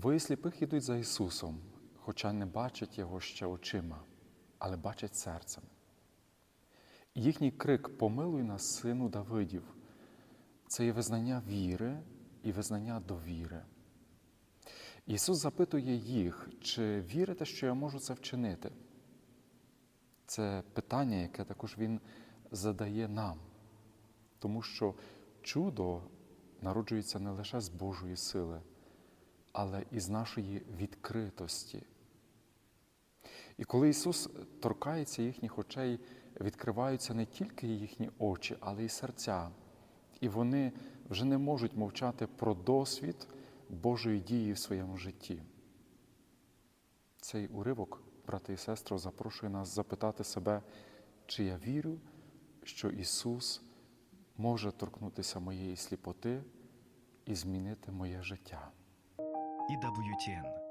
Двоє сліпих ідуть за Ісусом, хоча не бачать Його ще очима, але бачать серцем. Їхній крик Помилуй нас, сину Давидів, це є визнання віри і визнання довіри. Ісус запитує їх, чи вірите, що я можу це вчинити? Це питання, яке також Він задає нам, тому що чудо народжується не лише з Божої сили, але і з нашої відкритості. І коли Ісус торкається їхніх очей, відкриваються не тільки їхні очі, але й серця. І вони вже не можуть мовчати про досвід Божої дії в своєму житті. Цей уривок, брати і сестри, запрошує нас запитати себе, чи я вірю, що Ісус може торкнутися моєї сліпоти і змінити моє життя. EWTN